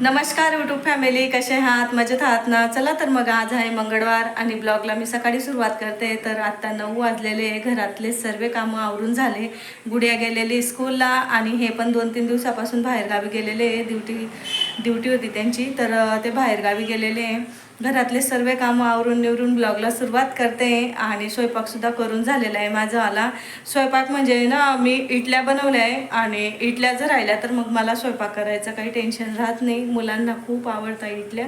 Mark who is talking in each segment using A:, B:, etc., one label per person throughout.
A: नमस्कार YouTube family कसे आहात? मजेत आहात ना? चला तर मग आज आहे मंगळवार आणि ब्लॉगला मी सकाळी सुरुवात करते. तर आत्ता नऊ वाजलेले घरातले सर्व कामं आवरून झाले. गुडिया गेलेली स्कूलला आणि हे पण दोन तीन दिवसापासून बाहेरगावी गेलेले ड्युटी ड्युटी होती त्यांची. तर ते बाहेरगावी गेलेले घरातले सर्व कामं आवरून निवरून ब्लॉगला सुरुवात करते आणि स्वयंपाकसुद्धा करून झालेला आहे माझा आला. स्वयंपाक म्हणजे ना मी इडल्या बनवल्या आहे आणि इडल्या जर राहिल्या तर मग मला स्वयंपाक करायचं काही टेन्शन राहत नाही. मुलांना खूप आवडतं इडल्या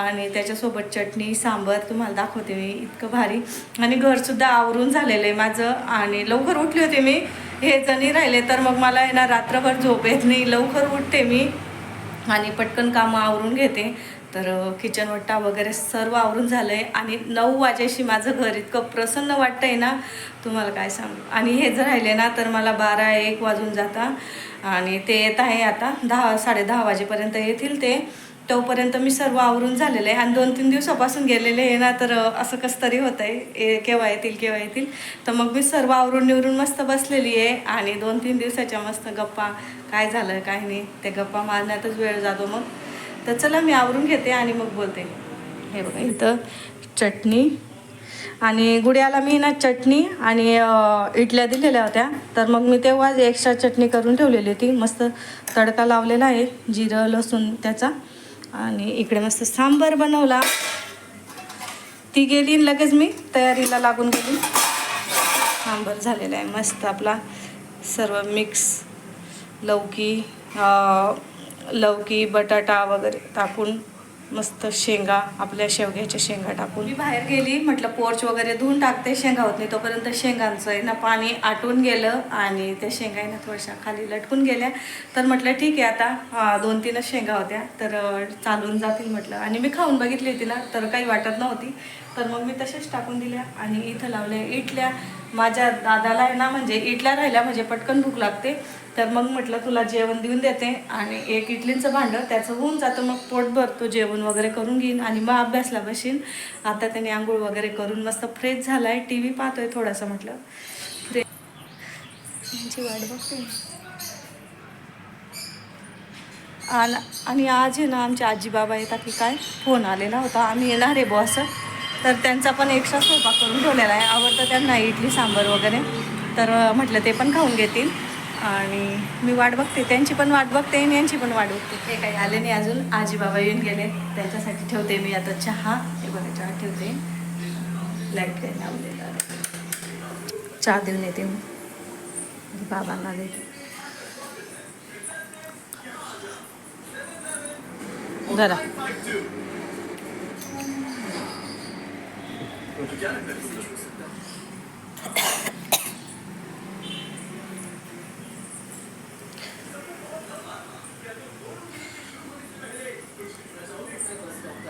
A: आणि त्याच्यासोबत चटणी सांबर तुम्हाला दाखवते मी इतकं भारी. आणि घरसुद्धा आवरून झालेलं आहे माझं आणि लवकर उठली होती मी. हे जणी राहिले तर मग मला आहे ना रात्रभर झोप येत नाही. लवकर उठते मी आणि पटकन कामं आवरून घेते. तर किचनवट्टा वगैरे सर्व आवरून झालं आहे आणि नऊ वाजेशी माझं घर इतकं प्रसन्न वाटतं आहे ना तुम्हाला काय सांगू? आणि हे जर राहिले ना तर मला बारा एक वाजून जाता आणि ते येत आहे आता दहा साडेदहा वाजेपर्यंत येतील ते. तोपर्यंत मी सर्व आवरून झालेलं आहे आणि दोन तीन दिवसापासून गेलेले आहे ना तर असं कसं तरी होतं आहे केव्हा येतील केव्हा येतील? तर मग मी सर्व आवरून निवरून मस्त बसलेली आहे आणि दोन तीन दिवसाच्या मस्त गप्पा. काय झालं काय नाही? ते गप्पा मारण्यातच वेळ जातो मग. तर चला मी आवरून घेते आणि मग बोलते. हे बघा इथं चटणी आणि गुड्याला मी ना चटणी आणि इडल्या दिलेल्या होत्या. तर मग मी तेव्हा एक्स्ट्रा चटणी करून ठेवलेली होती. मस्त तडका लावलेला आहे जिरं लसूण त्याचा. आणि इकडे मस्त सांबर बनवला. ती गेली लगेच मी तयारीला लागून गेली. सांबर झालेला आहे मस्त आपला सर्व मिक्स लौकी लौकी बटाटा वगैरे टाकून मस्त शेंगा आपल्या शेवग्याच्या शेंगा टाकून. मी बाहेर गेली म्हटलं पोर्च वगैरे धुवून टाकते शेंगा होत नाही तोपर्यंत शेंगांचं आहे ना पाणी आटून गेलं आणि त्या शेंगा आहे ना थोड्याशा खाली लटकून गेल्या. तर म्हटलं ठीक आहे आता दोन तीनच शेंगा होत्या तर चालून जातील म्हटलं. आणि मी खाऊन बघितली होती ना तर काही वाटत नव्हती. तर मग मी तशाच टाकून दिल्या आणि इथं लावल्या इटल्या. माझ्या दादाला आहे ना म्हणजे इटल्या राहिल्या म्हणजे पटकन भूक लागते. तर मग म्हटलं तुला जेवण देऊन देते आणि एक इडलींचं भांडं त्याचं होऊन जातं. मग पोट भरतो जेवण वगैरे करून घेईन आणि मग अभ्यासला बसीन आता त्याने आंघोळ वगैरे करून मस्त फ्रेश झाला आहे टी व्ही पाहतोय थोडासा म्हटलं. फ्रेश यांची वाट बघते. आला आणि आज आहे ना आमचे आजी बाबा येतात की काय? फोन आलेला होता. आम्ही येणार आहे बॉस तर त्यांचा पण एक्स्ट्रा स्वयंपाक करून ठेवलेला आहे. आवडतं त्यांना इडली सांबर वगैरे. तर म्हटलं ते पण खाऊन घेतील. आणि मी वाट बघते. त्यांची पण वाट बघते आणि यांची पण वाट बघते. ते काही आले नाही अजून. आजी बाबा येऊन गेले. त्यांच्यासाठी ठेवते मी आता चहा. हे बघा चहा ठेवते. लाइट काही लावलेलं. चहा देऊन येते मी. बाबांना देते. जरा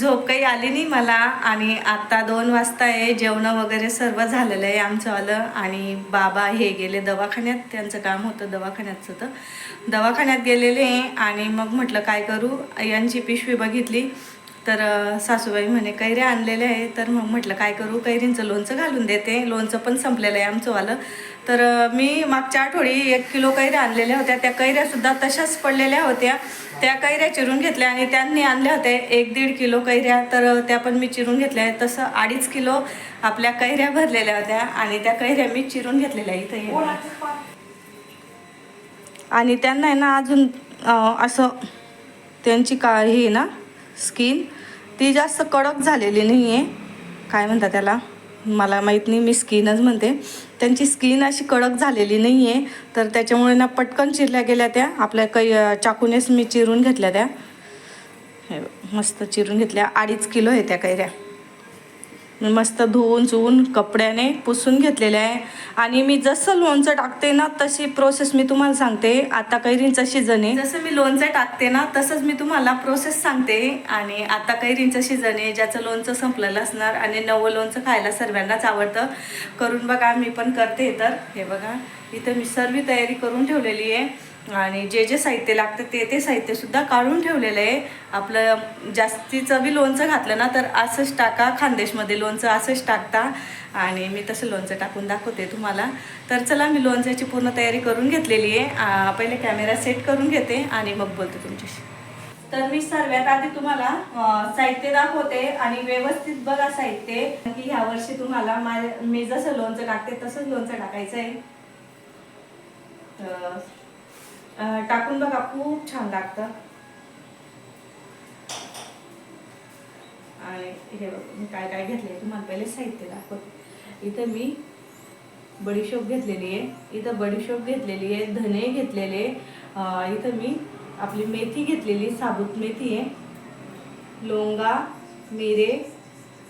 A: झोप काही आली नाही मला आणि आत्ता दोन वाजता आहे जेवणं वगैरे सर्व झालेलं आहे आमचं आलं आणि बाबा हे गेले दवाखान्यात त्यांचं काम होतं दवाखान्याचं तर. दवाखान्यात गेलेले आणि मग म्हटलं काय करू? यांची पिशवी बघितली. तर सासूबाई म्हणे कैऱ्या आणलेल्या आहे तर मग म्हटलं काय करू? कैरींचं लोणचं घालून देते. लोणचं पण संपलेलं आहे आमचंवालं. तर मी मागच्या आठवडी एक किलो कैऱ्या आणलेल्या होत्या. त्या कैऱ्यासुद्धा तशाच पडलेल्या होत्या. त्या कैऱ्या चिरून घेतल्या आणि त्यांनी आणल्या होत्या एक दीड किलो कैऱ्या. तर त्या पण मी चिरून घेतल्या आहेत. तसं अडीच किलो आपल्या कैऱ्या भरलेल्या होत्या आणि त्या कैऱ्या मी चिरून घेतलेल्या इथे. आणि त्यांना आहे ना अजून असं त्यांची का ही आहे ना स्किन ती जास्त कडक झालेली नाही आहे काय म्हणतात त्याला? मला माहीत नाही मी स्किनच म्हणते. त्यांची स्किन अशी कडक झालेली नाही आहे तर त्याच्यामुळे ना पटकन चिरल्या गेल्या त्या. आपल्या काही चाकूनेच मी चिरून घेतल्या त्या. मस्त चिरून घेतल्या. अडीच किलो आहे त्या कैऱ्या. मस्त धुवून चुवून कपड्याने पुसून घेतलेले आहे. आणि मी जसं लोणचं टाकते ना तशी प्रोसेस मी तुम्हाला सांगते. आता कैरींचा सीझन आहे. जसं मी लोणचं टाकते ना तसंच मी तुम्हाला प्रोसेस सांगते. आणि आता कैरींचं सीझन आहे ज्याचं लोणचं संपलेलं असणार आणि नवं लोणचं खायला सर्वांनाच आवडतं. करून बघा मी पण करते. तर हे बघा इथं मी सर्व तयारी करून ठेवलेली आहे. आणि जे जे साहित्य लागतं ते ते साहित्य सुद्धा काढून ठेवलेलं आहे. आपलं जास्तीचं बी लोणचं घातलं ना तर असंच टाका. खानदेशमध्ये लोणचं असंच टाकता. आणि मी तसं लोणचं टाकून दाखवते तुम्हाला. तर चला मी लोणच्याची पूर्ण तयारी करून घेतलेली आहे. पहिले कॅमेरा सेट करून घेते आणि मग बोलते तुमच्याशी. तर मी सर्वात आधी तुम्हाला साहित्य दाखवते आणि व्यवस्थित बघा साहित्य. की ह्या वर्षी तुम्हाला मा- मी जसं लोणचं टाकते तसंच लोणचं टाकायचं आहे तर, टाकून बघा खूप छान लागतं. आणि हे बघा मी काय काय घेतलंय तुम्हाला पहिले साहित्य दाखव इथं मी बडीशोप घेतलेली आहे. इथं बडीशोप घेतलेली आहे धने घेतलेले इथं मी आपली मेथी घेतलेली साबूत मेथी आहे. लोंगा मिरे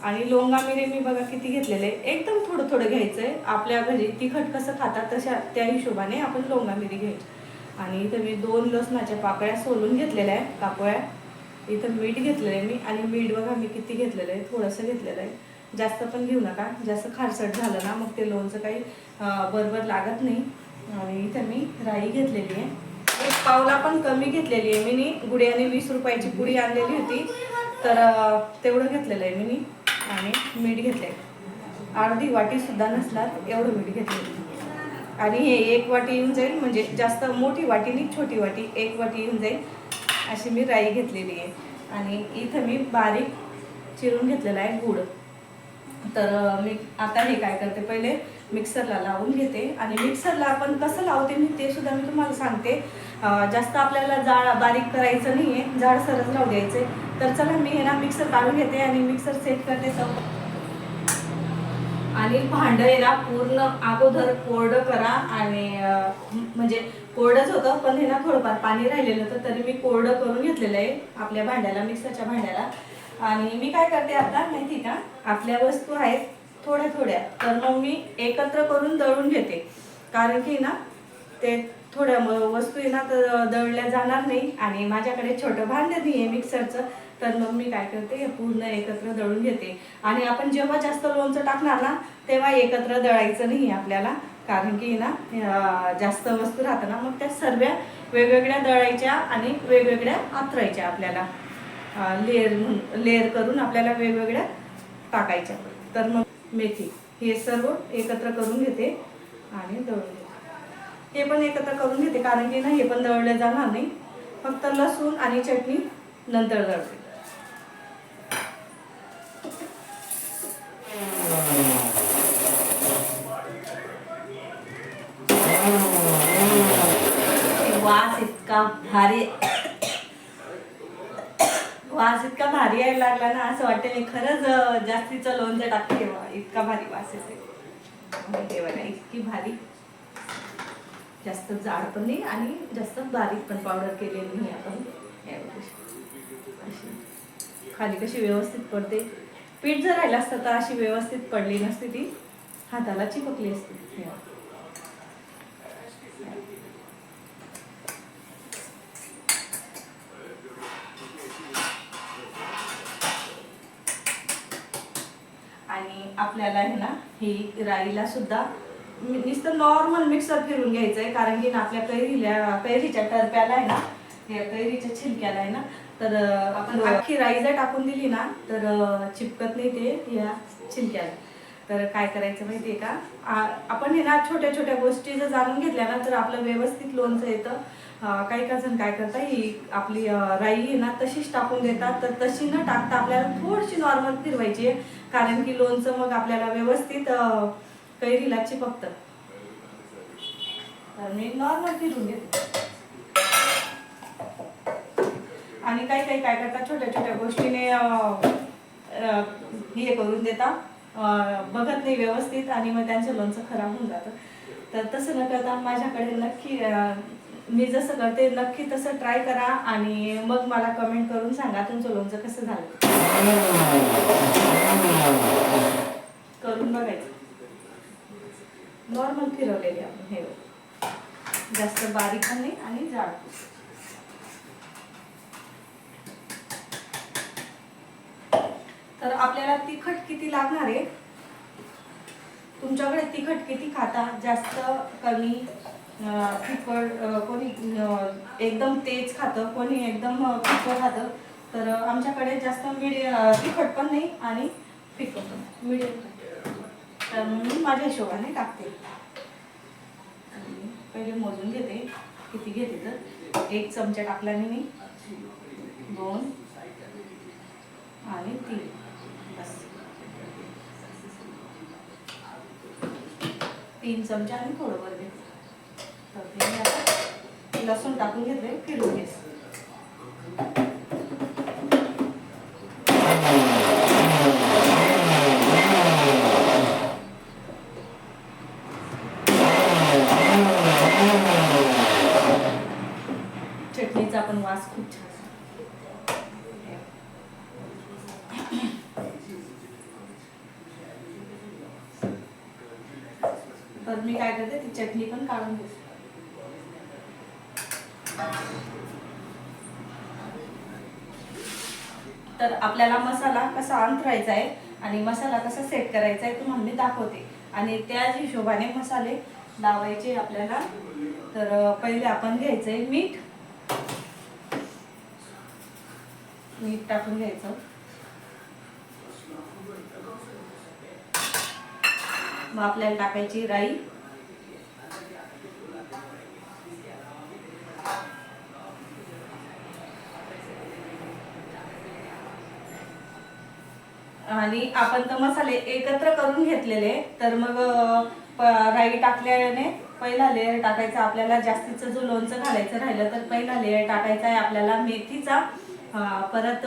A: आणि लोंगा मिरे मी बघा किती घेतलेले एकदम थोडं थोडं घ्यायचं आहे आपल्या घरी तिखट कसं खातात तशा त्या हिशोबाने आपण लोंगा मिरी घ्यायची. आणि इथं मी दोन लसणाच्या पाकळ्या सोलून घेतलेल्या आहे कापोळ्या इथं मीठ घेतलेलं आहे मी आणि मीठ बघा मी किती घेतलेलं आहे. थोडंसं घेतलेलं आहे. जास्त पण घेऊ नका. जास्त खारसट झालं ना मग ते लोणचं काही बरोबर लागत नाही. आणि इथं मी राई घेतलेली आहे. एक पावला पण कमी घेतलेली आहे मी गुड्याने वीस रुपयाची पुडी आणलेली होती. तर तेवढं घेतलेलं आहे मी आणि मीठ घेतले अर्धी वाटीसुद्धा नसला नसलात एवढं मीठ घेतलेलं आणि हे एक वाटी येऊन जाईल म्हणजे जास्त मोठी वाटी नाही छोटी वाटी एक वाटी येऊन जाईल. अशी मी राई घेतलेली आहे. आणि इथं मी बारीक चिरून घेतलेला आहे गूळ तर मी आता हे काय करते पहिले मिक्सरला लावून घेते. आणि मिक्सरला आपण कसं लावते मी ते सुद्धा मी तुम्हाला सांगते. जास्त आपल्याला जाळ बारीक करायचं नाही आहे जाड सरस राहू द्यायचं तर चला मी हे ना मिक्सर काढून घेते आणि मिक्सर सेट करते. सगळं आणि भांडं आहे ना पूर्ण अगोदर कोरडं करा आणि म्हणजे कोरडंच होतं पण हे ना थोडंफार पाणी राहिलेलं होतं तरी मी कोरडं करून घेतलेलं आहे आपल्या भांड्याला मिक्सरच्या भांड्याला. आणि मी काय करते आता माहिती का? आपल्या वस्तू आहेत थोड्या थोड्या तर मग मी एकत्र करून दळून घेते. कारण की ना ते थोड्या वस्तू आहे ना तर दळल्या जाणार नाही. आणि माझ्याकडे छोटं भांडं नाही आहे मिक्सरचं तर मग मी काय करते हे पूर्ण एकत्र दळून घेते. आणि आपण जेव्हा जास्त लोणचं टाकणार ना तेव्हा एकत्र दळायचं नाही आपल्याला. कारण की ना जास्त वस्तू राहतं ना मग त्या सर्व वेगवेगळ्या दळायच्या आणि वेगवेगळ्या आतरायच्या आपल्याला. लेअर लेअर करून आपल्याला वेगवेगळ्या टाकायच्या. तर मग मेथी हे सर्व एकत्र करून घेते आणि दळून घेते. हे पण एकत्र करून घेते कारण की ना हे पण दळले जाणार नाही. फक्त लसूण आणि चटणी नंतर दळते. वास इतका भारी वास इतका भारी यायला लागला ना असं वाटतं मी खरंच अं, जास्तीचं लोणचं टाकते इतका भारी वास येते इतकी भारी. जास्त जाड पण नाही आणि जास्त बारीक पण पावडर केलेली नाही आपण. अशी. खाली कशी व्यवस्थित पडते. पीठ जर राहिलं असतं तर अशी व्यवस्थित पडली नसती ती. हाताला चिपकली असती. आणि आपल्याला आहे ना ही राईला सुद्धा नुसतं नॉर्मल मिक्सर फिरून घ्यायचं आहे कारण की ना आपल्या कैरीला कैरीच्या टरप्याला आहे ना या कैरीच्या छिलक्याला आहे ना तर आपण अख्खी राई जर टाकून दिली ना तर चिपकत नाही ते या छिलक्याला तर काय करायचं माहितीये का? आपण हे ना छोट्या छोट्या गोष्टी जर जाणून घेतल्या ना तर आपलं व्यवस्थित लोणचं येतं. काही का जण काय करतात ही आपली राई आहे ना तशीच टाकून देतात. तर तशी न टाकता आपल्याला थोडीशी नॉर्मल फिरवायची आहे. कारण की लोणचं मग आपल्याला व्यवस्थित कैरीला चिपकतं. तर मी नॉर्मल फिरून घेते. आणि काही काही काय करतात छोट्या छोट्या गोष्टीने हे करून देतात. बघत नाही व्यवस्थित आणि मग त्यांचं लोणचं खराब होऊन जातं. तर तसं न करता माझ्याकडे नक्की मी जसं करते नक्की तसं ट्राय करा आणि मग मला कमेंट करून सांगा तुमचं लोणचं कसं झालं. करून बघायचं. नॉर्मल फिरवलेली आपण हे जास्त बारीक पण नाही आणि जाड तर आपल्याला तिखट किती लागणार आहे? तुमच्याकडे तिखट किती खाता? जास्त कमी तिखट कोणी एकदम तेज खातं कोणी एकदम अं, फिकं खातं? तर आमच्याकडे जास्त मिडी तिखट पण नाही आणि फिकं पण. मिडियम तर मी माझ्या हिशोबाने टाकते. पहिले मोजून घेते. किती घेते तर? एक चमचा टाकल्याने मी. दोन. आणि तीन बस तीन चमचे आणि थोडं वर घेतलं तर ते मी आता लसूण टाकून घेतले फिरून घेते चटणीचा पण वास खूप छान तर मी काय करते ती चटणी पण काढून घेते. तर आपल्याला मसाला कसा अंतरायचा आहे आणि मसाला कसा सेट करायचा आहे तुम्हाला मी दाखवते. आणि त्याच हिशोबाने मसाले लावायचे आपल्याला. तर पहिले आपण घ्यायचंय मीठ. मीठ टाकून घ्यायचं. मग आपल्याला टाकायची राई. आणि आपण तर मसाले एकत्र करून घेतलेले तर मग प- राई टाकल्याने पहिला लेअर टाकायचा आपल्याला जास्तीचं जो लोणचं घालायचं राहिलं तर पहिला लेअर टाकायचा आहे आपल्याला मेथीचा. परत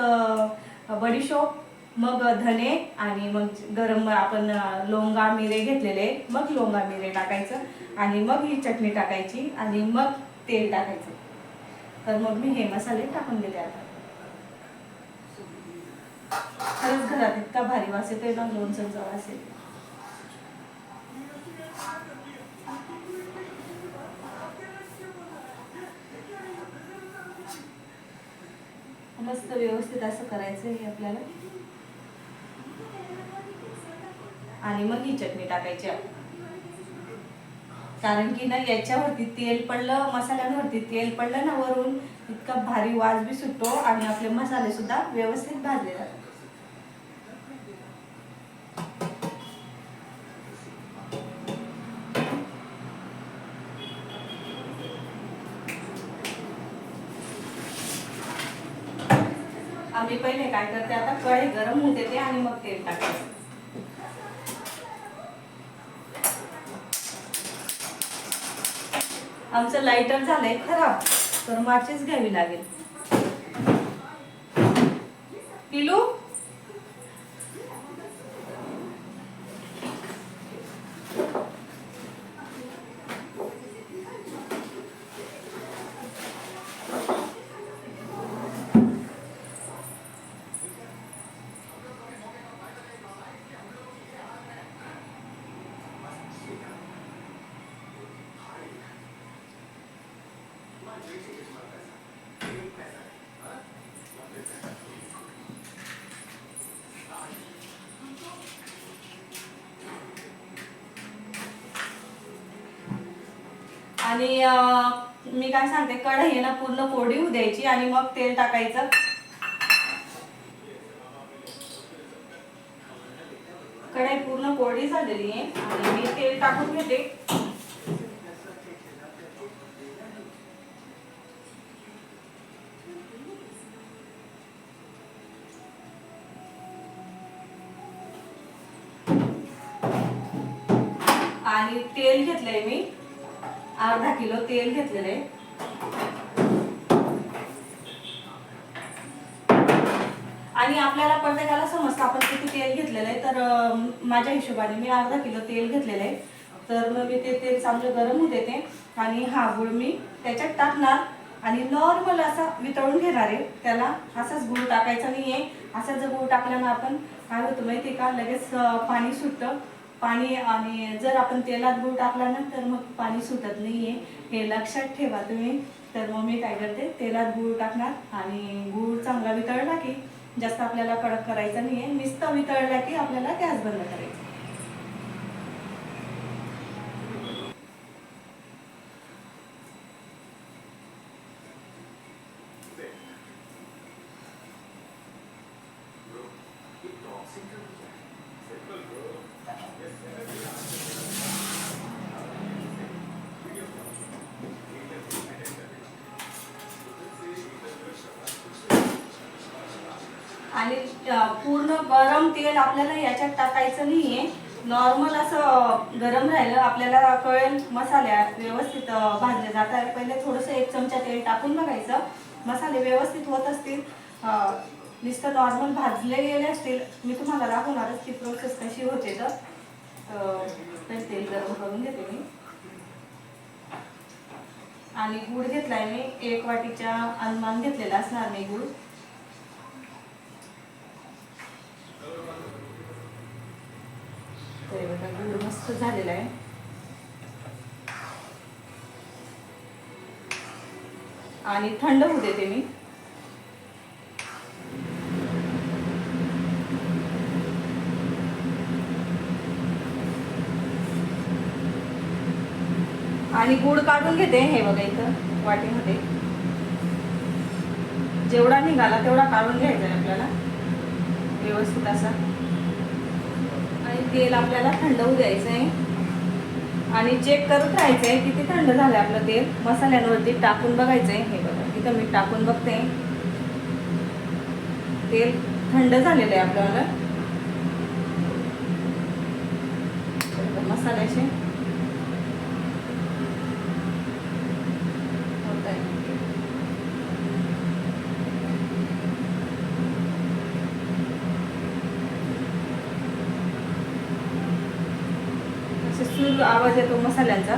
A: बडीशोप मग धने आणि मग गरम आपण लोंगा मिरे घेतलेले. मग लोंगा मिरे टाकायचं आणि मग ही चटणी टाकायची आणि मग तेल टाकायचं. तर मग मी हे मसाले टाकून दिले आता. खरंच घरात इतका भारी वास येतोय ना लोणचं वास येतो मस्त व्यवस्थित असं करायचं हे आपल्याला. आणि मग ही चटणी टाकायची कारण की ना याच्यावरती तेल पडलं मसाल्यांवरती तेल पडलं ना वरून इतका भारी वास बी सुटतो आणि आपले मसाले सुद्धा व्यवस्थित भाजले जातात आम्ही पहिले ते आता कळे गरम होऊन देते आणि मग तेल टाकायचं आमचं लाईटर झालंय खराब तर माचीच घ्यावी लागेल. आणि अं, मी काय सांगते कढई आहे ना पूर्ण कोरडी होऊ द्यायची आणि मग तेल टाकायचं. कढई पूर्ण कोरडी झालेली आहे आणि मी तेल टाकून घेते. तेल मी. अर्धा किलो तेल घेतलेलं आहे. आणि आपल्याला प्रत्येकाला समजतं आपण किती तेल घेतलेलं आहे. तर माझ्या हिशोबाने मी अर्धा किलो तेल घेतलेलं आहे. तर मग मी ते तेल चांगलं गरम होऊ देते. आणि हा गुळ मी त्याच्यात टाकणार. आणि नॉर्मल असा वितळून घेणार आहे. त्याला असाच गुळ टाकायचा नाही आहे असाच जर गुळ टाकल्यानं आपण काय होतं माहिती का? लगेच पाणी सुटतं. पाणी आणि जर आपण तेलात गुळ टाकला ना तर मग पाणी सुटत नाहीये. हे लक्षात ठेवा तुम्ही. तर मग मी काय करते तेलात गूळ टाकणार आणि गूळ चांगला वितळला की जास्त आपल्याला कडक करायचा नाही आहे नुसतं वितळला की आपल्याला गॅस बंद करायचा आणि अ, पूर्ण गरम तेल आपल्याला याच्यात टाकायचं नाहीये नॉर्मल असं गरम राहिलं आपल्याला कळेल मसाल्या व्यवस्थित भाजले जातात पहिले थोडंसं एक चमचा तेल टाकून बघायचं. मसाले व्यवस्थित होत असतील नुसतं नॉर्मल भाजले गेले असतील मी तुम्हाला दाखवणारच ती प्रोसेस कशी होते तर. तेल गरम करून घेते मी. आणि गूळ घेतलाय मी. एक वाटीच्या अनुमान घेतलेला असणार मी गूळ. तरी गूळ मस्त झालेला आहे. आणि थंड होऊ देते मी. आणि गुड काढून घेते हे बघा इथं वाटीमध्ये. जेवढा निघाला तेवढा काढून घ्यायचा आहे आपल्याला. व्यवस्थित असा. आणि तेल आपल्याला थंड होऊ द्यायचं आहे. आणि चेक करत राहायचं आहे किती थंड झालं आपलं तेल मसाल्यांवरती टाकून बघायचं आहे हे बघा इथं मी टाकून बघते. तेल थंड झालेलं आहे आपल्याला. मसाल्याचे होत आहे असे सूर आवाज येतो मसाल्यांचा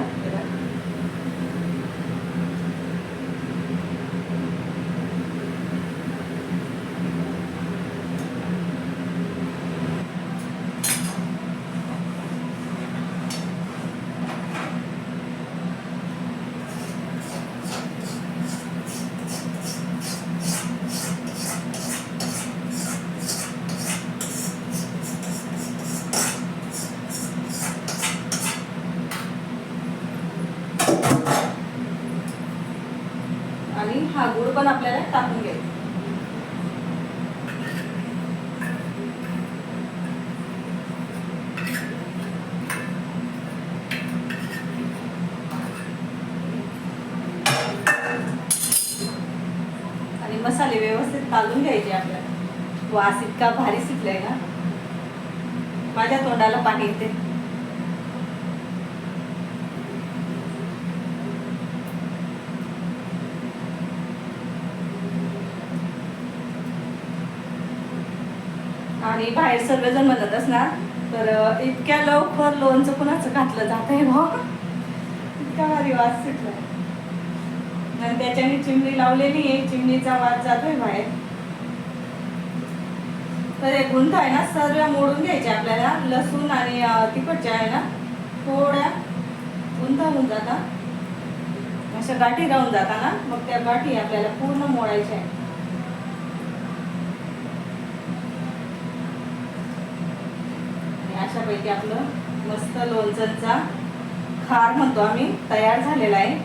A: आणि हा गुळ पण आपल्याला टाकून घ्यायचा आणि मसाले व्यवस्थित काढून घ्यायचे आपल्याला वास इतका भारी सुटलाय ना माझ्या तोंडाला पाणी येते आणि बाहेर सर्वजण म्हणत असणार तर इतक्या लवकर लोणचं कुणाचं घातलं जात आहे भाऊ इतका भारी वास सुटला. आणि त्याच्याने चिमणी लावलेली आहे चिमणीचा वास जातोय बाहेर. तर हे गुंत आहे ना सर्व मोडून घ्यायचे आपल्याला लसूण आणि तिखटच्या आहे ना थोड्या गुंठ होऊन जातात. अशा गाठी राहून जाता ना मग त्या गाठी आपल्याला पूर्ण मोडायच्या आहे आणि अशापैकी आपलं मस्त लोणचंचा खार म्हणतो आम्ही तयार झालेला आहे.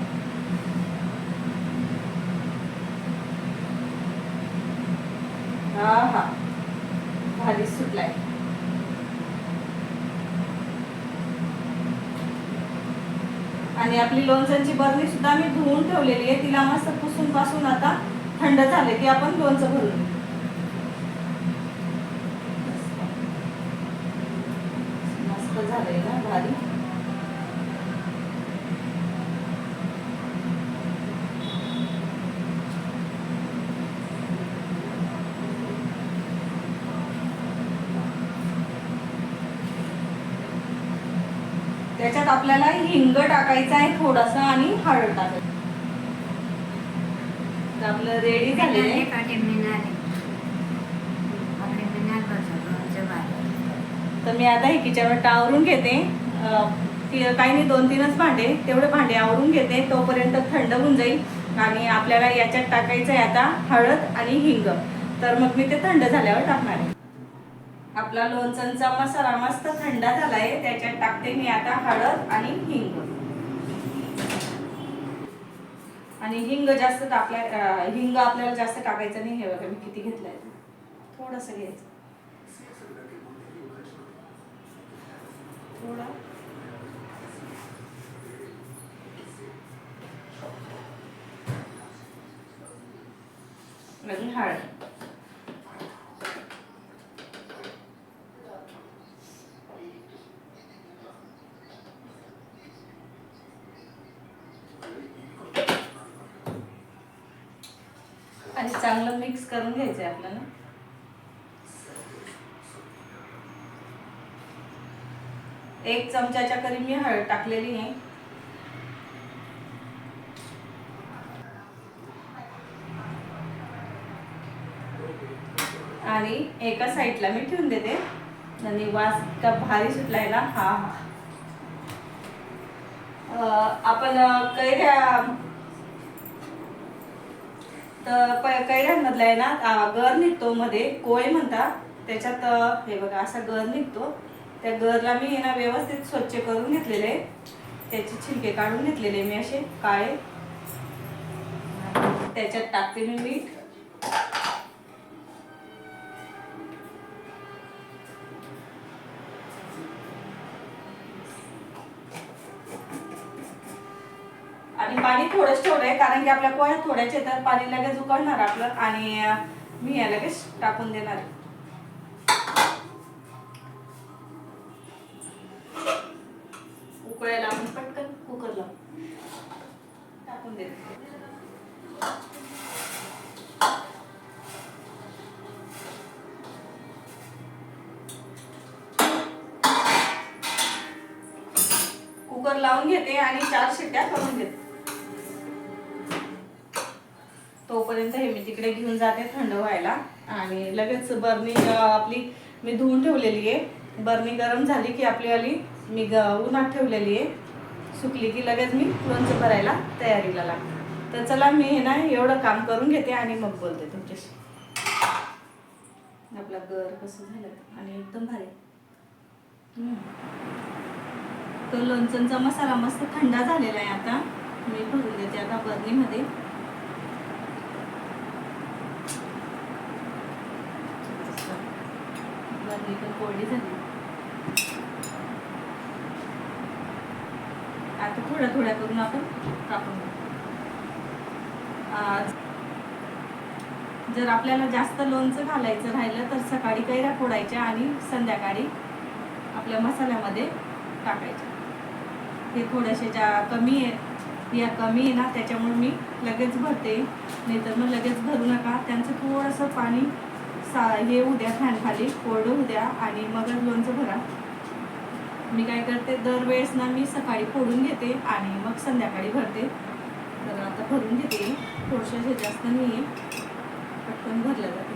A: हा हा भारी सुटलाय. आणि आपली लोणचणची बरणी सुद्धा मी धुवून ठेवलेली आहे तिला मस्त पुसून पासून आता थंड झाले की आपण लोणचं भरून घेऊ. मस्त झालंय ना भारी त्याच्यात आपल्याला हिंग टाकायचं आहे थोडस आणि हळद टाकायचं आपलं रेडी झालेलं आहे. तर मी आता हे किचनवर आवरून घेते. काही नाही दोन तीनच भांडे तेवढे भांडे आवरून घेते. तोपर्यंत थंड होऊन जाईल. आणि आपल्याला याच्यात टाकायचं आहे आता हळद आणि हिंग. तर मग मी ते थंड झाल्यावर टाकणार आहे. आपला लोणचंचा मसाला मस्त थंड झालाय. त्याच्यात टाकते मी आता हळद आणि हिंग. आणि हिंग जास्त टाकला हिंग आपल्याला जास्त टाकायचं नाही हे बघा मी किती घेतलाय. थोडंसं घ्यायचं. थोडा. हळद. आणि चांगलं मिक्स करून घ्यायचं आहे आपल्याला. एक चमचाच्या करी मी हळद टाकलेली आहे. आणि एका साईडला मी ठेवून देते. आणि वास इतका भारी सुटलाय ना हा हा. आपण कैऱ्या तर कैऱ्यांमधला आहे ना गर निघतो मध्ये कोय म्हणतात त्याच्यात हे बघा असा गर निघतो. त्या गरला मी ना व्यवस्थित स्वच्छ करून घेतलेले त्याचे छिलके काढून घेतलेले मी असे काळे. त्याच्यात टाकते मी मीठ. आहे कारण की आपल्या पोह्या थोड्याच येतात पाणी लगेच उकळणार आपलं आणि मी या लगेच टाकून देणार आहे. तोपर्यंत हे मी तिकडे घेऊन जाते थंड व्हायला. आणि लगेच बर्नी आपली मी धुवून ठेवलेली आहे. बर्नी गरम झाली की आपली आली मी ग उन्हात ठेवलेली आहे. सुकली की लगेच मी लोणचं भरायला तयारीला लागते. तर चला मी हे ना एवढं काम करून घेते आणि मग बोलते तुमच्याशी. आपला गर कसं झालं? आणि एकदम भारी. तो लोणचणचा मसाला मस्त थंडा झालेला आहे आता. मी भरून देते आता बर्नीमध्ये बर्नी कोरडी झाली. आता थोड्या थोड्या करून आपण टाकून घेऊ. जर आपल्याला जास्त लोणचं घालायचं राहिलं तर सकाळी कैऱ्या फोडायच्या आणि संध्याकाळी आपल्या मसाल्यामध्ये टाकायच्या. हे थोड्याशा ज्या कमी आहे या कमी आहे ना त्याच्यामुळे मी लगेच भरते. नाहीतर मग लगेच भरू नका. त्यांचं थोडंसं पाणी सा हे उद्या फॅन खाली कोरडं उद्या आणि मगच लोणचं भरा. मी काय करते दरवेळेस ना मी सकाळी फोडून घेते आणि मग संध्याकाळी भरते. तर आता भरून घेते. थोडंसं जास्त नाही आहे पटकन भरलं जातं.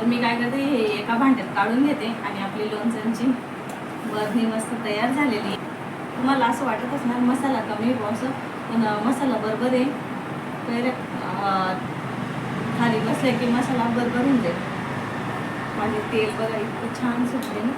A: तर मी काय करते हे एका भांड्यात काढून घेते आणि आपली लोणच्यांची बरणी मस्त तयार झालेली. तुम्हाला असं वाटत असणार मसाला कमी असं पण मसाला बरोबर आहे. तर खाली बसले की मसाला बरोबर होऊन जाईल. माझे तेल बघा इतकं छान सुटले ना.